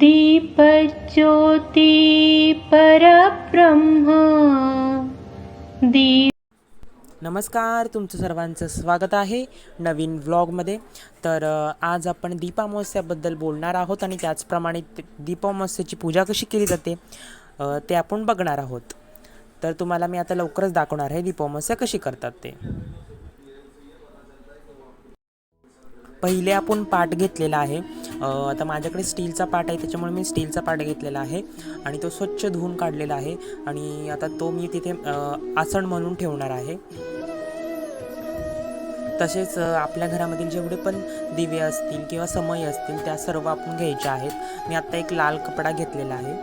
दीपज्योती परब्रह्म। दीप नमस्कार तुमचं सर्वांचं स्वागत आहे नवीन व्लॉगमध्ये तर आज आपण दीपामावस्याबद्दल बोलणार आहोत आणि त्याचप्रमाणे ते- पूजा कशी केली जाते ते आपण बघणार आहोत. तर तुम्हाला मी आता लवकरच दाखवणार आहे दीपामावस्या कशी करतात ते. पहिले आपण पाठ घेतलेला आहे. आता माझ्याकडे स्टीलचा पाट आहे त्याच्यामुळे मी स्टीलचा पाट घेतलेला आहे आणि तो स्वच्छ धुवून काढलेला आहे आणि आता तो मी तिथे आसण आसन म्हणून ठेवणार आहे. तसेच आपल्या घरामधील जेवढे पण दिवे असतील किंवा समय असतील त्या सर्व आपण घ्यायच्या आहेत. मी आत्ता एक लाल कपडा घेतलेला आहे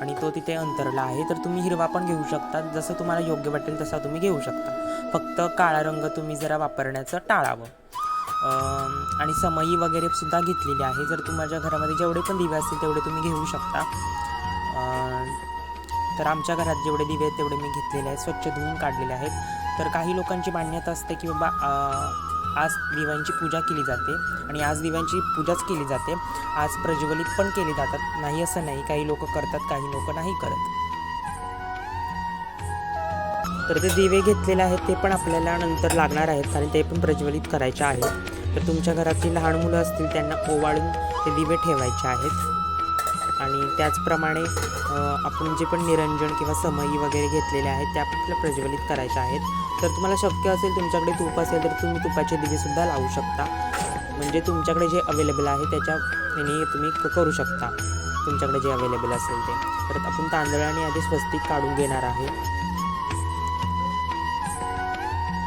आणि तो तिथे अंतरला आहे. तर तुम्ही हिरवा पण घेऊ शकता जसं तुम्हाला योग्य वाटेल तसा तुम्ही घेऊ शकता. फक्त काळा रंग तुम्ही जरा वापरण्याचं टाळावं. आणि समई वगैरे सुद्धा घेतलेली आहे. जर तुमच्या घरामध्ये जेवढे पण दिवे असतील तेवढे तुम्ही घेऊ शकता. तर आमच्या घरात जेवढे दिवे आहेत तेवढे मी घेतलेले आहेत. स्वच्छ धुवून काढलेले आहेत. तर काही लोकांची मान्यता असते की बाबा आज दिव्यांची पूजा केली जाते आणि आज दिव्यांची पूजाच केली जाते. आज प्रज्वलित पण केली जातात. नाही असं नाही. काही लोक करतात काही लोक नाही करत. तर ते दिवे घेतलेले आहेत ते पण आपल्याला नंतर लागणार आहेत. आणि ते पण प्रज्वलित करायचे आहेत. तर तुमच्या घरातली लहान मुलं असतील त्यांना ओवाळून ते दिवे ठेवायचे आहेत. आणि त्याचप्रमाणे आपण जे पण निरंजन किंवा समई वगैरे घेतलेले आहेत त्या आपल्याला प्रज्वलित करायच्या आहेत. तर तुम्हाला शक्य असेल तुमच्याकडे तूप असेल तर तुम्ही तुपाचे दिवेसुद्धा लावू शकता. म्हणजे तुमच्याकडे जे अवेलेबल आहे त्याच्या याने तुम्ही करू शकता. तुमच्याकडे जे अवेलेबल असेल ते. परत आपण तांदळाने आधी स्वस्तिक काढून घेणार आहे.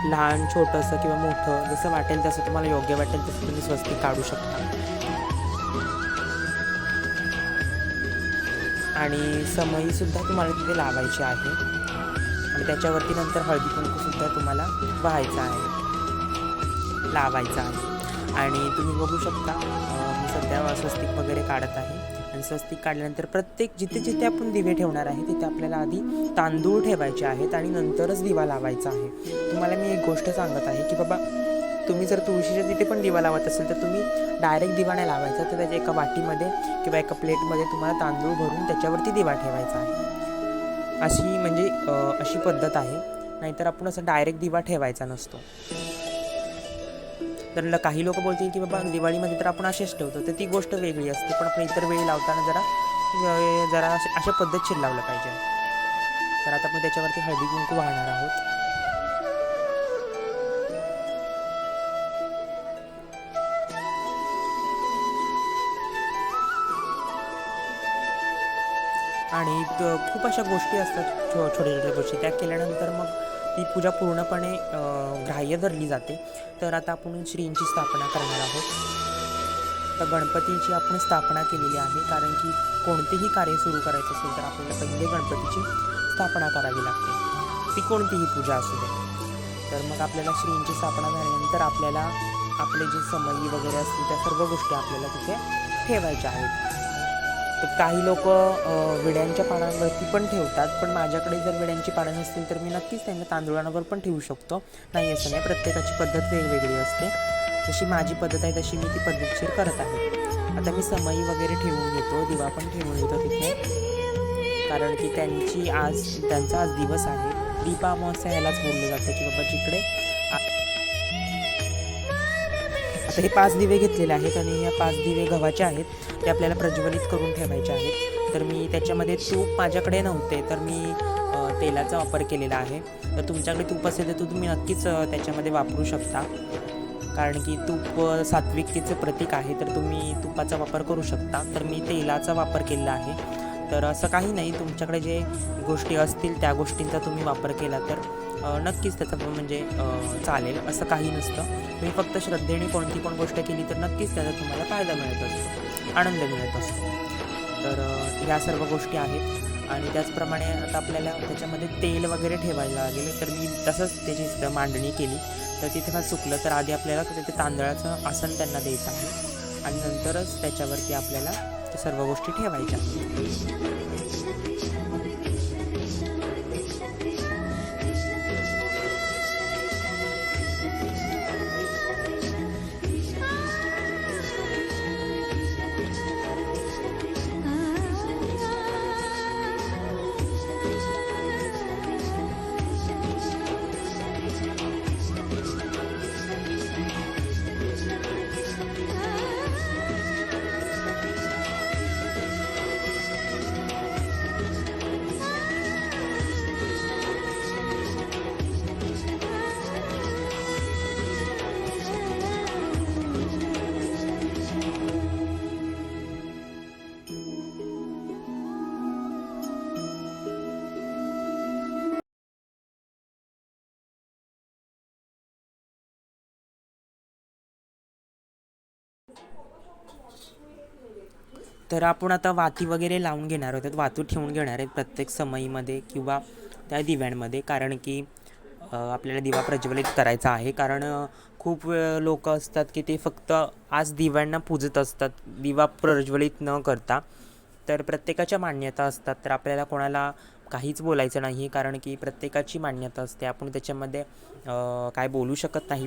लहान छोटंसं किंवा मोठं जसं वाटेल तसं तुम्हाला योग्य वाटेल तसं तुम्ही स्वस्तिक काढू शकता. आणि समईसुद्धा तुम्हाला तिथे लावायची आहे. आणि त्याच्यावरती नंतर हळदी कुंकूसुद्धा तुम्हाला व्हायचं आहे. लावायचं आहे. आणि तुम्ही बघू शकता मी सध्या स्वस्तिक वगैरे काढत आहे. आणि स्वस्तिक काढल्यानंतर प्रत्येक जिथे जिथे आपण दिवे ठेवणार आहे तिथे आपल्याला आधी तांदूळ ठेवायचे आहेत आणि नंतरच दिवा लावायचा आहे. तुम्हाला मी एक गोष्ट सांगत आहे की बाबा तुम्ही जर तुळशीच्या तिथे पण दिवा लावत असेल तर तुम्ही डायरेक्ट दिवा नाही लावायचा. तर त्याच्या एका वाटीमध्ये किंवा एका प्लेटमध्ये तुम्हाला तांदूळ भरून त्याच्यावरती दिवा ठेवायचा आहे. अशी म्हणजे अशी पद्धत आहे. नाहीतर आपण असं डायरेक्ट दिवा ठेवायचा नसतो. तर काही लोक बोलतील की बाबा दिवाळीमध्ये तर आपण असेच ठेवतो. तर ती गोष्ट वेगळी असते पण आपण इतर वेळी लावताना जरा जरा अशा अशा पद्धतशीर लावलं पाहिजे. तर आता आपण त्याच्यावरती हळदी कुंकू वाहणार आहोत. आणि खूप अशा गोष्टी असतात छो छोट्या छोट्या गोष्टी. त्या केल्यानंतर मग ती पूजा पूर्णपणे ग्राह्य धरली जाते. तर आता आपण श्रींची स्थापना करणार आहोत. तर गणपतीची आपण स्थापना केलेली आहे कारण की कोणतेही कार्य सुरू करायचं असेल तर आपल्याला पहिले गणपतीची स्थापना करावी लागते. ती कोणतीही पूजा असू दे. तर मग आपल्याला श्रींची स्थापना झाल्यानंतर आपल्याला आपले जे समयी वगैरे असतील त्या सर्व गोष्टी आपल्याला तिथे ठेवायच्या आहेत. तर काही लोक विड्यांच्या पानांवरती पण ठेवतात. पण माझ्याकडे जर विड्यांची पानं नसतील तर मी नक्कीच त्यांना तांदुळांवर पण ठेवू शकतो. नाही असं नाही. प्रत्येकाची पद्धत वेगवेगळी असते. जशी माझी पद्धत आहे तशी मी ती पद्धतशीर करत आहे. आता मी समई वगैरे ठेवून घेतो दिवा पण ठेवून घेतो तिथे. कारण की त्यांची आज त्यांचा आज दिवस आहे. दीपामावस्या ह्यालाच बोललं जातं की बाबा जिकडे तर हे पाच दिवे घेतलेले आहेत आणि ह्या पाच दिवे गव्हाचे आहेत. ते आपल्याला प्रज्वलित करून ठेवायचे आहेत. तर मी त्याच्यामध्ये तूप माझ्याकडे नव्हते तर मी तेलाचा वापर केलेला आहे. तर तुमच्याकडे तूप असेल तर तुम्ही नक्कीच त्याच्यामध्ये वापरू शकता. कारण की तूप सात्विकतेचं प्रतीक आहे तर तुम्ही तुपाचा वापर करू शकता. तर मी तेलाचा वापर केलेला आहे. तर असं काही नाही तुमच्याकडे जे गोष्टी असतील त्या गोष्टींचा तुम्ही वापर केला तर नक्कीच त्याचा म्हणजे चालेल असं काही नसतं. तुम्ही फक्त श्रद्धेने कोणती पण गोष्ट केली तर नक्कीच त्याचा तुम्हाला फायदा मिळत असतो आनंद मिळत असतो. तर या ह्या सर्व गोष्टी आहेत आणि त्याचप्रमाणे आता आपल्याला त्याच्यामध्ये तेल वगैरे ठेवायला लागेल तर मी तसंच त्याची मांडणी केली. तर तिथे मला चुकलं तर आधी आपल्याला तिथे तांदळाचं आसन त्यांना द्यायचं आहे आणि नंतरच त्याच्यावरती आपल्याला त्या सर्व गोष्टी ठेवायच्या. तर आपण आता वाती वगैरे लावून घेणार आहोत. वातू ठेवून घेणार आहेत प्रत्येक समईमध्ये किंवा त्या दिव्यांमध्ये. कारण की आपल्याला दिवा प्रज्वलित करायचा आहे. कारण खूप लोक असतात की ते फक्त आज दिव्यांना पूजत असतात. दिवा प्रज्वलित न करता. तर प्रत्येकाच्या मान्यता असतात. तर आपल्याला कोणाला काहीच बोलायचं नाही. कारण की प्रत्येकाची मान्यता असते. आपण त्याच्यामध्ये काय बोलू शकत नाही.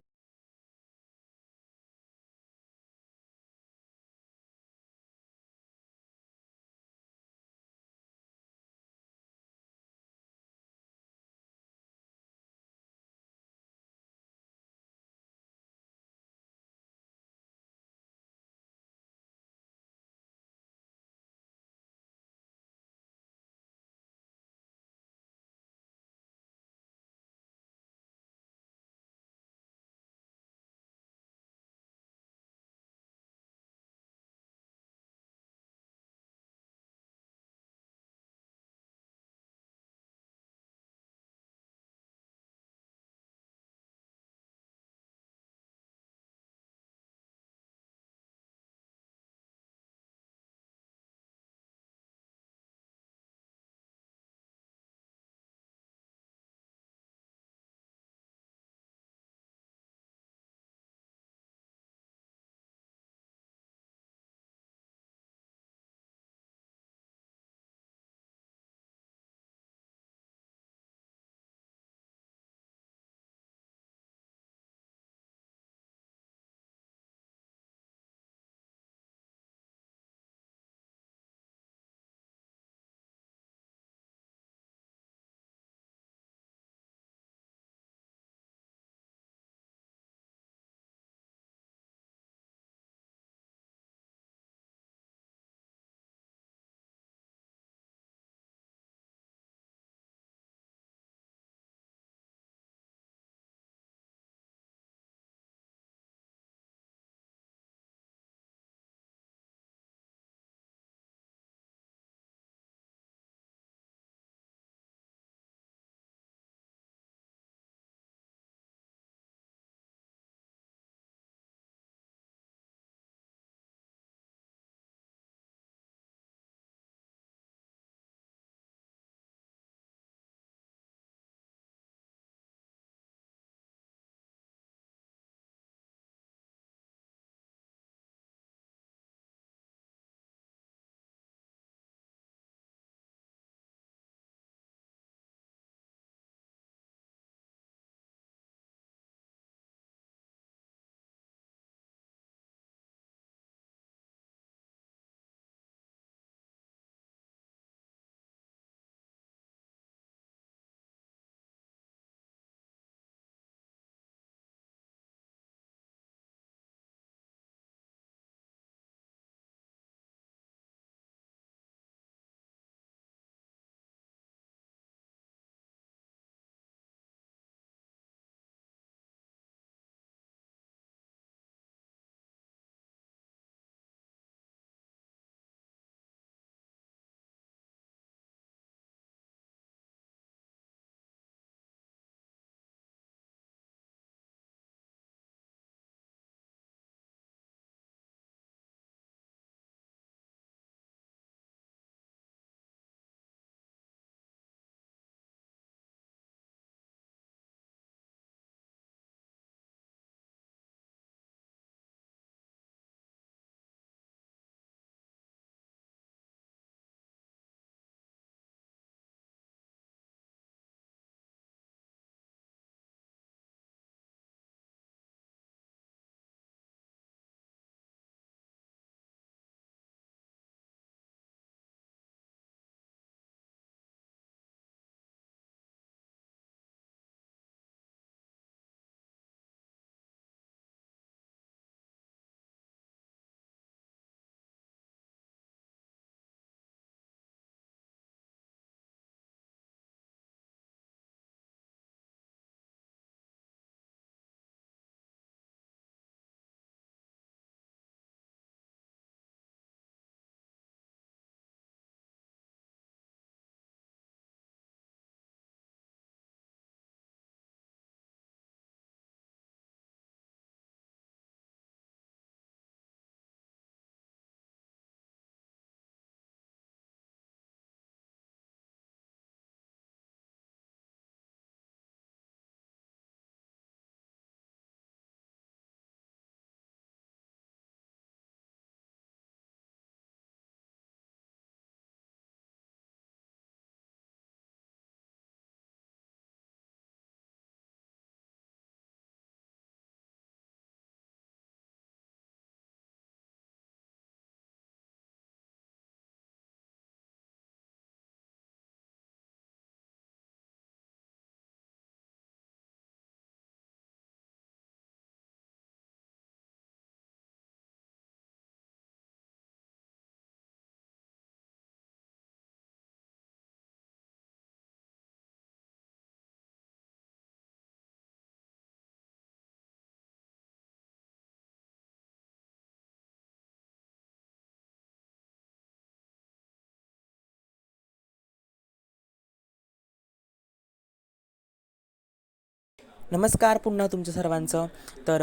नमस्कार पुन्हा तुमचं सर्वांचं. तर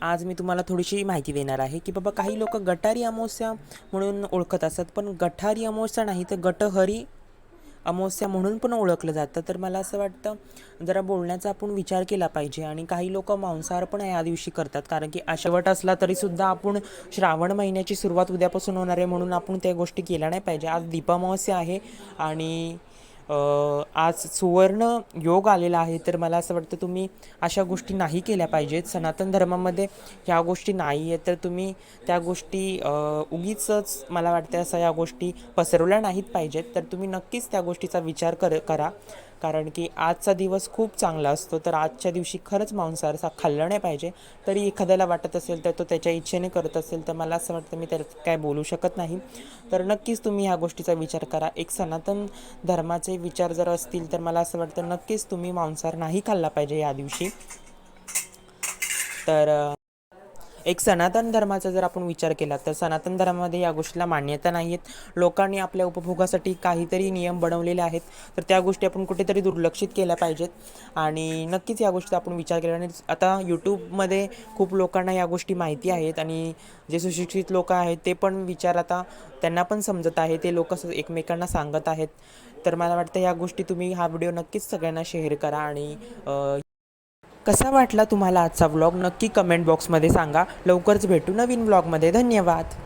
आज मी तुम्हाला थोडीशी माहिती देणार आहे की बाबा काही लोक गटारी अमावस्या म्हणून ओळखत असतात पण गटारी अमावस्या नाही तर गटहरी अमावस्या म्हणून पण ओळखलं जातं. तर मला असं वाटतं जरा बोलण्याचा आपण विचार केला पाहिजे आणि काही लोक मांसाहार पण या दिवशी करतात कारण की शेवट असला तरीसुद्धा आपण श्रावण महिन्याची सुरुवात उद्यापासून होणार आहे म्हणून आपण त्या गोष्टी केल्या नाही पाहिजे. आज दीपामावस्या आहे आणि आज सुवर्ण योग आलेला आहे तर मला असं वाटतं तुम्ही अशा गोष्टी नाही केल्या पाहिजेत. सनातन धर्मामध्ये ह्या गोष्टी नाही आहेत तर तुम्ही त्या गोष्टी उगीचच मला वाटतं असं या गोष्टी पसरवल्या नाहीत पाहिजेत. तर तुम्ही नक्कीच त्या गोष्टीचा विचार कर करा. कारण की आजचा दिवस खूप चांगला असतो. तर आजच्या दिवशी खरंच मांसाहार सा खाल्लं नाही पाहिजे. तरी एखाद्याला वाटत असेल तर तो त्याच्या इच्छेने करत असेल तर मला असं वाटतं मी त्यात काय बोलू शकत नाही. तर नक्कीच तुम्ही ह्या गोष्टीचा विचार करा. एक सनातन धर्माचे विचार जर असतील तर मला असं वाटतं नक्कीच तुम्ही मांसाहार नाही खाल्ला पाहिजे या दिवशी. तर एक सनातन धर्माचा जर आपण विचार केला तर सनातन धर्मामध्ये या गोष्टीला मान्यता नाही आहेत लोकांनी आपल्या उपभोगासाठी काहीतरी नियम बनवलेले आहेत. तर त्या गोष्टी आपण कुठेतरी दुर्लक्षित केल्या पाहिजेत. आणि नक्कीच या गोष्टीचा आपण विचार केला. आणि आता यूट्यूबमध्ये खूप लोकांना या गोष्टी माहिती आहेत आणि जे सुशिक्षित लोक आहेत ते पण विचार आता त्यांना पण समजत आहे. ते लोक एकमेकांना सांगत आहेत. तर मला वाटतं या गोष्टी तुम्ही हा व्हिडिओ नक्कीच सगळ्यांना शेअर करा आणि कसा वाटला तुम्हाला आजचा व्लॉग नक्की कमेंट बॉक्समध्ये सांगा. लवकरच भेटू नवीन व्लॉगमध्ये धन्यवाद.